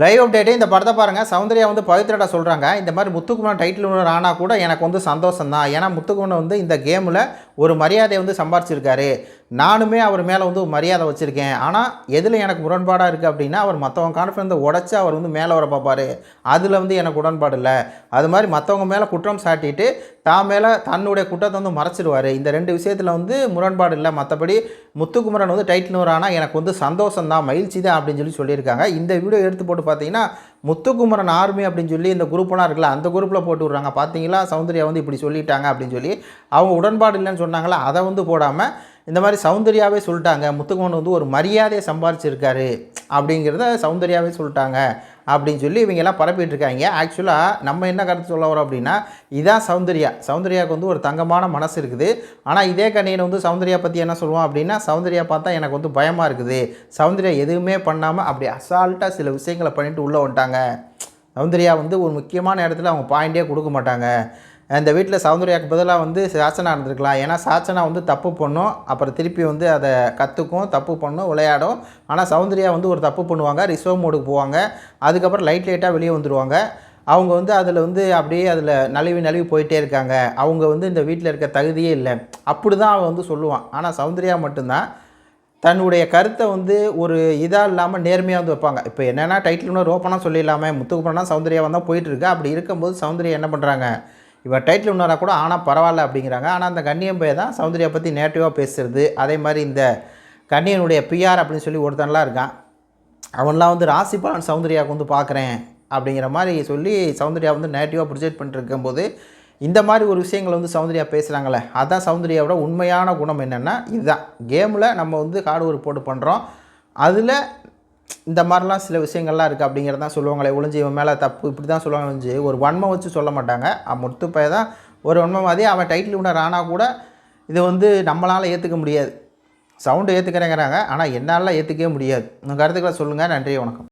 Live update இந்த படத்தை பாருங்கள் சௌந்தர்யா வந்து பவித்ரடா சொல்கிறாங்க இந்த மாதிரி முத்துக்குமரன் டைட்டில் ஓனர் ஆனால் கூட எனக்கு வந்து சந்தோஷம் தான் ஏன்னா முத்துக்குமரன் வந்து இந்த கேமில் ஒரு மரியாதையை வந்து சம்பாரிச்சிருக்காரு. நானுமே அவர் மேலே வந்து ஒரு மரியாதை வச்சுருக்கேன். ஆனால் எதில் எனக்கு முரண்பாடாக இருக்குது அப்படின்னா அவர் மற்றவங்க கான்ஃபிடன்ஸை உடச்சி அவர் வந்து மேலே வர பார்ப்பார் அதில் வந்து எனக்கு உடன்பாடு இல்லை. அது மாதிரி மற்றவங்க மேலே குற்றம் சாட்டிட்டு தான் மேலே தன்னுடைய குற்றத்தை வந்து மறைச்சிடுவார் இந்த ரெண்டு விஷயத்தில் வந்து முரண்பாடு இல்லை. மற்றபடி முத்துக்குமரன் வந்து டைட்டில் ஓனர் ஆனால் எனக்கு வந்து சந்தோஷம் தான் மகிழ்ச்சி தான் அப்படின்னு சொல்லி சொல்லியிருக்காங்க. இந்த வீடியோ எடுத்து போட்டு பார்த்தீங்கன்னா முத்துக்குமரன் ஆர்மி அப்படின்னு சொல்லி இந்த குரூப்லாம் இருக்குல்ல அந்த குரூப்பில் போட்டு விட்றாங்க. பார்த்தீங்களா சௌந்தர்யா வந்து இப்படி சொல்லிட்டாங்க அப்படின்னு சொல்லி அவங்க உடன்பாடு இல்லைன்னு சொன்னாங்களா? அதை வந்து போடாமல் இந்த மாதிரி சௌந்தர்யாவே சொல்லிட்டாங்க. முத்துக்குமன் வந்து ஒரு மரியாதையை சம்பாரிச்சிருக்காரு அப்படிங்கிறத சௌந்தர்யாவே சொல்லிட்டாங்க அப்படின்னு சொல்லி இவங்க எல்லாம் பரப்பிட்டு இருக்காங்க. ஆக்சுவலாக நம்ம என்ன கருத்து சொல்ல வரோம் அப்படின்னா இதான் சௌந்தர்யா. சௌந்தர்யாவுக்கு வந்து ஒரு தங்கமான மனசு இருக்குது. ஆனால் இதே கண்ணியில் வந்து சௌந்தர்யா பற்றி என்ன சொல்லுவோம் அப்படின்னா சௌந்தர்யா பார்த்தா எனக்கு வந்து பயமாக இருக்குது. சௌந்தர்யா எதுவுமே பண்ணாமல் அப்படி அசால்ட்டாக சில விஷயங்களை பண்ணிட்டு உள்ளே வந்துட்டாங்க. சௌந்தர்யா வந்து ஒரு முக்கியமான இடத்துல அவங்க பாயிண்டே கொடுக்க மாட்டாங்க. இந்த வீட்டில் சௌந்தர்யாவுக்கு பதிலாக வந்து சாச்சனா இருந்திருக்கலாம். ஏன்னா சாச்சனா வந்து தப்பு பண்ணும் அப்புறம் திருப்பி வந்து அதை கற்றுக்கும் தப்பு பண்ணும் விளையாடும். ஆனால் சௌந்தர்யா வந்து ஒரு தப்பு பண்ணுவாங்க ரிசர்வ் மோடுக்கு போவாங்க. அதுக்கப்புறம் லைட் லைட்டாக வெளியே வந்துடுவாங்க அவங்க வந்து அதில் வந்து அப்படியே அதில் நழுவி நழுவி போயிட்டே இருக்காங்க. அவங்க வந்து இந்த வீட்டில் இருக்க தகுதியே இல்லை. அப்படி தான் அவன் வந்து சொல்லுவான். ஆனால் சௌந்தர்யா மட்டும்தான். தன்னுடைய கருத்தை வந்து ஒரு இதாக இல்லாமல் நேர்மையாக வந்து வைப்பாங்க. இப்போ என்னென்னா டைட்டில் ஒன்று ஓப்பனாக சொல்லிடலாமே. முத்துக்குப்பனா சௌந்தர்யா வந்தால் போயிட்டுருக்கு அப்படி இருக்கும்போது சௌந்தர்யா என்ன பண்ணுறாங்க இவர் டைட்டில் இன்னொரா கூட ஆனால் பரவாயில்ல அப்படிங்கிறாங்க. ஆனால் அந்த கண்ணியம் பைய தான் சௌந்தர்யா பற்றி நேட்டிவாக பேசுறது. அதே மாதிரி இந்த கண்ணியனுடைய பிஆர் அப்படின்னு சொல்லி ஒருத்தன்லாம் இருக்கான். அவன்லாம் வந்து ராசி பலன் சௌந்தர்யாவுக்கு வந்து பார்க்குறேன் அப்படிங்கிற மாதிரி சொல்லி சௌந்தர்யா வந்து நேட்டிவாக ப்ரொஜெக்ட் பண்ணிட்டு இருக்கும்போது இந்த மாதிரி ஒரு விஷயங்கள் வந்து சௌந்தர்யா பேசுகிறாங்களே அதான் சௌந்தர்யாவோட உண்மையான குணம் என்னென்னா இதுதான். கேமில் நம்ம வந்து ஹார்ட் ஒர்க் போட்டு பண்ணுறோம் அதில் இந்த மாதிரிலாம் சில விஷயங்கள்லாம் இருக்குது அப்படிங்கிறது தான் சொல்லுவாங்களே ஒளிஞ்சு இவன் மேலே தப்பு இப்படி தான் சொல்லுவாங்க ஒழிஞ்சு ஒரு வன்மம் வச்சு சொல்ல மாட்டாங்க. அவன் முத்து பைய தான் ஒரு வன்மவாதி. அவன் டைட்டில் வினர் ஆனால் கூட இது வந்து நம்மளால் ஏற்றுக்க முடியாது. சவுண்டு ஏற்றுக்கிறேங்கிறாங்க ஆனால் என்னால் ஏற்றுக்கவே முடியாது. உங்கள் கருத்துக்களை சொல்லுங்கள் நன்றி வணக்கம்.